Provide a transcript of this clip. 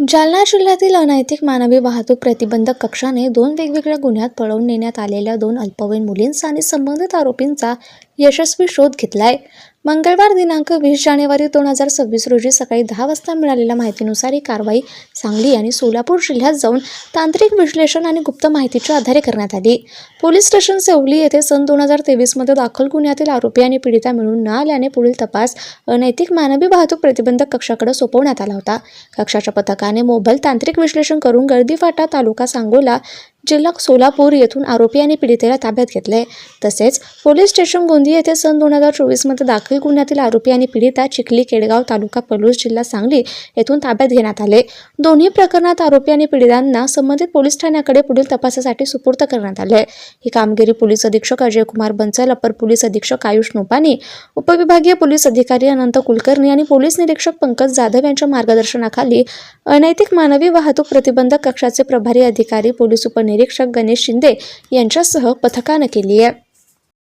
जालना जिल्ह्यातील अनैतिक मानवी वाहतूक प्रतिबंधक कक्षाने दोन वेगवेगळ्या गुन्ह्यात पळवून नेण्यात आलेल्या दोन अल्पवयीन मुलींचा आणि संबंधित आरोपींचा यशस्वी शोध घेतलाय. मंगळवार दिनांक वीस जानेवारी दोन हजार सव्वीस रोजी सकाळी दहा वाजता मिळालेल्या माहितीनुसार ही कारवाई सांगली आणि सोलापूर जिल्ह्यात जाऊन तांत्रिक विश्लेषण आणि गुप्त माहितीच्या आधारे करण्यात आली. पोलीस स्टेशन सेवली येथे सन दोन हजार तेवीसमध्ये दाखल गुन्ह्यातील आरोपी आणि पीडिता मिळून न आल्याने पुढील तपास अनैतिक मानवी वाहतूक प्रतिबंधक कक्षाकडे सोपवण्यात आला होता. कक्षाच्या पथकाने मोबाईल तांत्रिक विश्लेषण करून गर्दीफाटा तालुका सांगोला जिल्हा सोलापूर येथून आरोपी आणि पीडितेला ताब्यात घेतले. तसेच पोलीस स्टेशन गोंदिया येथे सन दोन हजार चोवीसमध्ये दाखल गुन्ह्यातील आरोपी आणि पीडिता चिखली केडगाव तालुका पलूस जिल्हा सांगली येथून ताब्यात घेण्यात आले. दोन्ही प्रकरणात आरोपी आणि पीडितांना संबंधित पोलीस ठाण्याकडे पुढील तपासासाठी सुपूर्द करण्यात आले. ही कामगिरी पोलीस अधीक्षक अजय कुमार बन्सल अपर पोलीस अधीक्षक आयुष नोपानी उपविभागीय पोलीस अधिकारी अनंत कुलकर्णी आणि पोलीस निरीक्षक पंकज जाधव यांच्या मार्गदर्शनाखाली अनैतिक मानवी वाहतूक प्रतिबंधक कक्षाचे प्रभारी अधिकारी पोलीस उपनिरीक्षक गणेश शिंदे यांच्यासह पथकानं केली आहे.